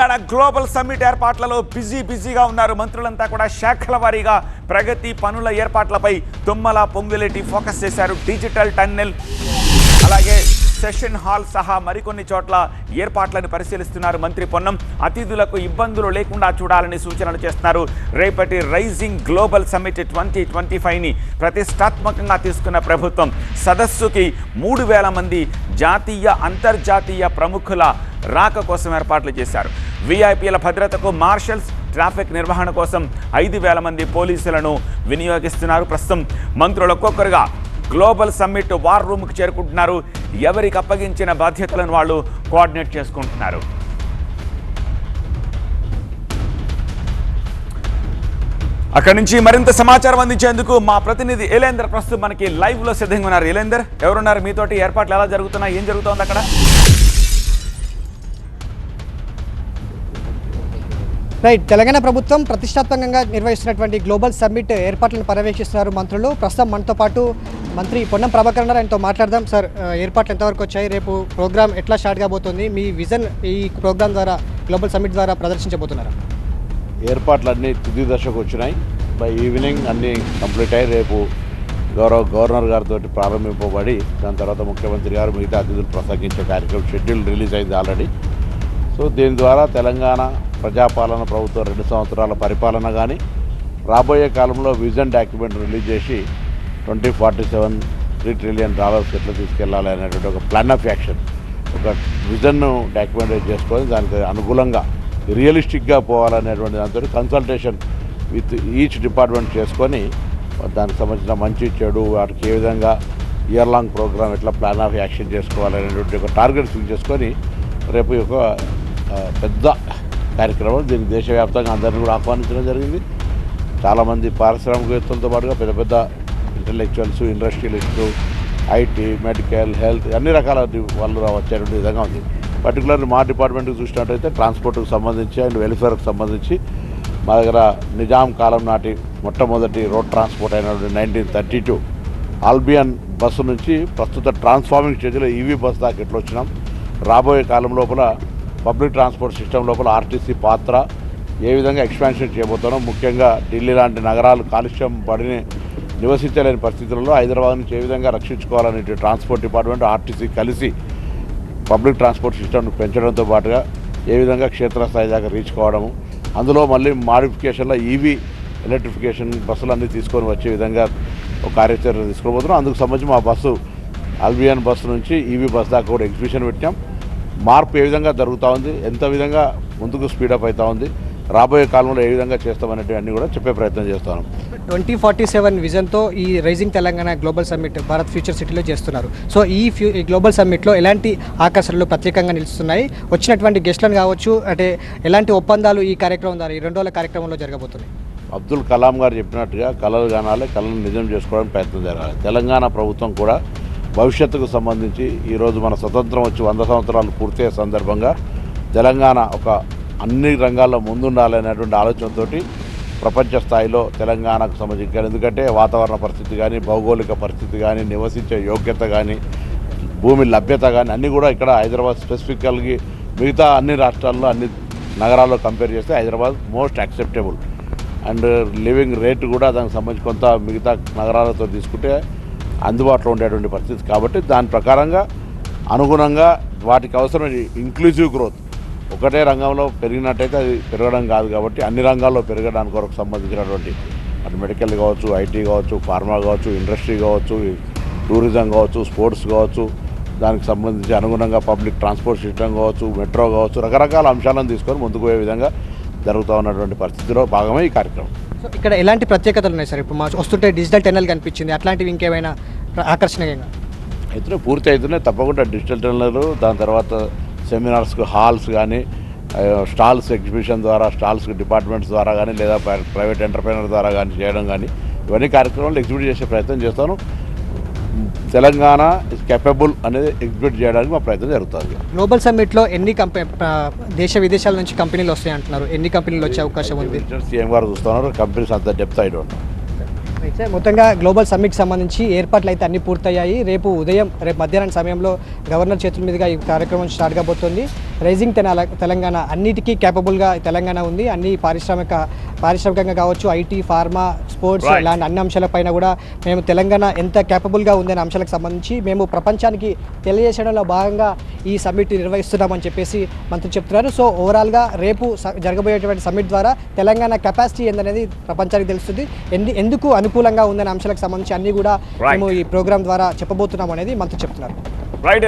Telangana global summit ఏర్పాట్లలో busy బిజీగా ఉన్నారు. మంత్రులంతా కూడా శాఖల వారీగా ప్రగతి పనుల ఏర్పాట్లపై తుమ్మల పొంగులేటి ఫోకస్ చేశారు డిజిటల్ టన్నెల్. అలాగే సెషన్ హాల్ సహా మరికొన్ని చోట్ల ఏర్పాట్లను పరిశీలిస్తున్నారు మంత్రి పొన్నం. అతిథులకు ఇబ్బందులు లేకుండా చూడాలని సూచనలు చేస్తున్నారు. రేపటి rising global summit twenty twenty ఫైవ్ని ప్రతిష్టాత్మకంగా తీసుకున్న ప్రభుత్వం సదస్సుకి మూడు వేల మంది జాతీయ అంతర్జాతీయ ప్రముఖుల రాక కోసం ఏర్పాట్లు చేశారు. వీఐపీల భద్రతకు మార్షల్స్ ట్రాఫిక్ నిర్వహణ కోసం ఐదు వేల మంది పోలీసులను వినియోగిస్తున్నారు. ప్రస్తుతం మంత్రులు ఒక్కొక్కరుగా గ్లోబల్ సమ్మిట్ వార్ రూమ్కి చేరుకుంటున్నారు. ఎవరికి అప్పగించిన బాధ్యతలను వాళ్ళు కోఆర్డినేట్ చేసుకుంటున్నారు. అక్కడి నుంచి మరింత సమాచారం అందించేందుకు మా ప్రతినిధి ఎలేందర్ ప్రస్తుతం మనకి లైవ్లో సిద్ధంగా ఉన్నారు. ఎలేందర్ ఎవరున్నారు? మీతోటి ఏర్పాట్లు ఎలా జరుగుతున్నాయి? ఏం జరుగుతోంది అక్కడ? రైట్ తెలంగాణ ప్రభుత్వం ప్రతిష్టాత్మకంగా నిర్వహిస్తున్నటువంటి గ్లోబల్ సమ్మిట్ ఏర్పాట్లను పర్యవేక్షిస్తున్నారు మంత్రులు. ప్రస్తుతం మనతో పాటు మంత్రి పొన్నం ప్రభాకర్ ఉన్నారు. ఆయనతో మాట్లాడదాం. సార్ ఏర్పాట్లు ఎంతవరకు వచ్చాయి? రేపు ప్రోగ్రామ్ ఎట్లా స్టార్ట్ కాబోతుంది? మీ విజన్ ఈ ప్రోగ్రామ్ ద్వారా గ్లోబల్ సమ్మిట్ ద్వారా ప్రదర్శించబోతున్నారు? ఏర్పాట్లన్నీ తుది దశకు వచ్చినాయి. బై ఈవినింగ్ అన్నీ కంప్లీట్ అయ్యి రేపు గౌరవ గవర్నర్ గారితో ప్రారంభింపబడి దాని తర్వాత ముఖ్యమంత్రి గారు మిగతా అతిథులు ప్రసంగించే కార్యక్రమం షెడ్యూల్ రిలీజ్ అయింది ఆల్రెడీ. సో దీని ద్వారా తెలంగాణ ప్రజాపాలన ప్రభుత్వం రెండు సంవత్సరాల పరిపాలన కానీ రాబోయే కాలంలో విజన్ డాక్యుమెంట్ రిలీజ్ చేసి twenty forty seven three trillion dollars ఎట్లా తీసుకెళ్ళాలి అనేటువంటి ఒక ప్లాన్ ఆఫ్ యాక్షన్. ఒక విజన్ను డాక్యుమెంట్ చేసుకొని దానికి అనుకూలంగా రియలిస్టిక్గా పోవాలనేటువంటి దాంతో కన్సల్టేషన్ విత్ ఈచ్ డిపార్ట్మెంట్ చేసుకొని దానికి సంబంధించిన మంచి చెడు వాటికి ఏ విధంగా ఇయర్ లాంగ్ ప్రోగ్రామ్ ఎట్లా ప్లాన్ ఆఫ్ యాక్షన్ చేసుకోవాలనేటువంటి ఒక టార్గెట్ ఫిక్స్ చేసుకొని రేపు ఒక పెద్ద కార్యక్రమం దీన్ని దేశవ్యాప్తంగా అందరినీ కూడా ఆహ్వానించడం జరిగింది. చాలామంది పారిశ్రామికవేత్తలతో పాటుగా పెద్ద పెద్ద intellectuals industrialist IT medical health అన్ని రకాల వాళ్ళు వచ్చేటువంటి విధంగా ఉంది. పర్టికులర్ మా డిపార్ట్మెంట్కి చూసినట్టయితే ట్రాన్స్పోర్ట్కి సంబంధించి అండ్ వెల్ఫేర్కి సంబంధించి మా దగ్గర నిజాం కాలం నాటి మొట్టమొదటి రోడ్ ట్రాన్స్పోర్ట్ అయినటువంటి nineteen thirty two Albion bus నుంచి ప్రస్తుత ట్రాన్స్ఫార్మింగ్ స్టేజ్లో ఈవీ బస్ దాకా ఎట్లా వచ్చినాం రాబోయే కాలం లోపల పబ్లిక్ ట్రాన్స్పోర్ట్ సిస్టమ్ లోపల ఆర్టీసీ పాత్ర ఏ విధంగా ఎక్స్పాన్షన్ చేయబోతున్నాం ముఖ్యంగా ఢిల్లీ లాంటి నగరాలు కాలుష్యం పడిని నివసించలేని పరిస్థితులలో హైదరాబాద్ నుంచి ఏ విధంగా రక్షించుకోవాలనే ట్రాన్స్పోర్ట్ డిపార్ట్మెంట్ ఆర్టీసీ కలిసి పబ్లిక్ ట్రాన్స్పోర్ట్ సిస్టమ్ను పెంచడంతో పాటుగా ఏ విధంగా క్షేత్రస్థాయి దాకా రీచ్ కావడము అందులో మళ్ళీ మాడిఫికేషన్లో ఈవీ ఎలక్ట్రిఫికేషన్ బస్సులు అన్నీ తీసుకొని వచ్చే విధంగా ఒక కార్యాచరణ తీసుకోబోతున్నాం. అందుకు సంబంధించి మా బస్సు అల్బియన్ బస్సు నుంచి ఈవీ బస్ దాకా కూడా ఎగ్జిబిషన్ పెట్టాం. మార్పు ఏ విధంగా జరుగుతూ ఉంది ఎంత విధంగా ముందుకు స్పీడప్ అవుతూ ఉంది రాబోయే కాలంలో ఏ విధంగా చేస్తామనేటివి అన్నీ కూడా చెప్పే ప్రయత్నం చేస్తాను. ట్వంటీ ఫార్టీ సెవెన్ విజన్తో ఈ rising Telangana global summit Bharat future సిటీలో చేస్తున్నారు. సో ఈ ఫ్యూ ఈ గ్లోబల్ సమ్మిట్లో ఎలాంటి ఆకర్షణలు ప్రత్యేకంగా నిలుస్తున్నాయి? వచ్చినటువంటి గెస్ట్లను కావచ్చు అంటే ఎలాంటి ఒప్పందాలు ఈ కార్యక్రమం ద్వారా ఈ రెండు రోజుల కార్యక్రమంలో జరగబోతున్నాయి? అబ్దుల్ కలాం గారు చెప్పినట్టుగా కళలు కానాలి కళను నిజం చేసుకోవడానికి ప్రయత్నం జరగాలి. తెలంగాణ ప్రభుత్వం కూడా భవిష్యత్తుకు సంబంధించి ఈరోజు మన స్వతంత్రం వచ్చి వంద సంవత్సరాలు పూర్తయ్యే సందర్భంగా తెలంగాణ ఒక అన్ని రంగాల్లో ముందుండాలనేటువంటి ఆలోచనతో ప్రపంచ స్థాయిలో తెలంగాణకు సంబంధించి ఎందుకంటే వాతావరణ పరిస్థితి కానీ భౌగోళిక పరిస్థితి కానీ నివసించే యోగ్యత కానీ భూమి లభ్యత కానీ అన్నీ కూడా ఇక్కడ హైదరాబాద్ స్పెసిఫికల్గా మిగతా అన్ని రాష్ట్రాల్లో అన్ని నగరాల్లో కంపేర్ చేస్తే Hyderabad most acceptable. And living rate కూడా దానికి సంబంధించి కొంత మిగతా నగరాలతో తీసుకుంటే అందుబాటులో ఉండేటువంటి పరిస్థితి. కాబట్టి దాని ప్రకారంగా అనుగుణంగా వాటికి అవసరమైన ఇంక్లూజివ్ గ్రోత్ ఒకటే రంగంలో పెరిగినట్టయితే అది పెరగడం కాదు కాబట్టి అన్ని రంగాల్లో పెరగడానికి కొరకు సంబంధించినటువంటి అటు మెడికల్ కావచ్చు ఐటీ కావచ్చు ఫార్మా కావచ్చు ఇండస్ట్రీ కావచ్చు టూరిజం కావచ్చు స్పోర్ట్స్ కావచ్చు దానికి సంబంధించి అనుగుణంగా పబ్లిక్ ట్రాన్స్పోర్ట్ సిస్టమ్ కావచ్చు మెట్రో కావచ్చు రకరకాల అంశాలను తీసుకొని ముందుకు పోయే విధంగా జరుగుతూ ఉన్నటువంటి పరిస్థితిలో భాగమే ఈ కార్యక్రమం. సో ఇక్కడ ఎలాంటి ప్రత్యేకతలు ఉన్నాయి సార్? ఇప్పుడు మా వస్తుంటే డిజిటల్ టెన్నెల్ కనిపించింది. అట్లాంటివి ఇంకేమైనా ఆకర్షణీయంగా? అయితే పూర్తి అవుతున్నాయి తప్పకుండా డిజిటల్ టెన్నర్లు దాని తర్వాత సెమినార్స్కి హాల్స్ కానీ స్టాల్స్ ఎగ్జిబిషన్ ద్వారా స్టాల్స్ డిపార్ట్మెంట్స్ ద్వారా కానీ లేదా ప్ర- ప్రైవేట్ ఎంటర్ప్రైనర్ ద్వారా కానీ చేయడం కానీ ఇవన్నీ కార్యక్రమాలు ఎగ్జిబిట్ చేసే ప్రయత్నం చేస్తాను. తెలంగాణ ఇస్ కెపబుల్ అనేది ఎగ్జిబిట్ చేయడానికి మా ప్రయత్నం జరుగుతుంది. గ్లోబల్ సమ్మిట్లో ఎన్ని కంపెనీ దేశ విదేశాల నుంచి కంపెనీలు వస్తాయి అంటున్నారు? ఎన్ని కంపెనీలు వచ్చే అవకాశం ఉంది? సీఎం గారు చూస్తున్నారు కంపెనీస్ అంత డెప్త్ ఐ డోంట్ మొత్తంగా గ్లోబల్ సమ్మిట్కి సంబంధించి ఏర్పాట్లు అయితే అన్ని పూర్తయ్యాయి. రేపు ఉదయం రేపు మధ్యాహ్నం సమయంలో గవర్నర్ చేతుల మీదుగా ఈ కార్యక్రమం స్టార్ట్ కాబోతోంది. రైజింగ్ తెలంగాణ అన్నిటికీ కేపబుల్గా తెలంగాణ ఉంది. అన్ని పారిశ్రామిక పారిశ్రామికంగా కావచ్చు ఐటీ ఫార్మా స్పోర్ట్స్. ఇలాంటి అన్ని అంశాలపైన కూడా మేము తెలంగాణ ఎంత కేపబుల్గా ఉందనే అంశాలకు సంబంధించి మేము ప్రపంచానికి తెలియజేయడంలో భాగంగా ఈ సమ్మిట్ నిర్వహిస్తున్నామని చెప్పేసి మంత్రి చెప్తున్నారు. సో ఓవరాల్గా రేపు జరగబోయేటువంటి సమ్మిట్ ద్వారా తెలంగాణ కెపాసిటీ ఏందనేది ప్రపంచానికి తెలుస్తుంది. ఎందు ఎందుకు అనుకూలంగా ఉందనే అంశాలకు సంబంధించి అన్ని కూడా. మేము ఈ ప్రోగ్రామ్ ద్వారా చెప్పబోతున్నాం అనేది మంత్రి చెప్తున్నారు. రైట్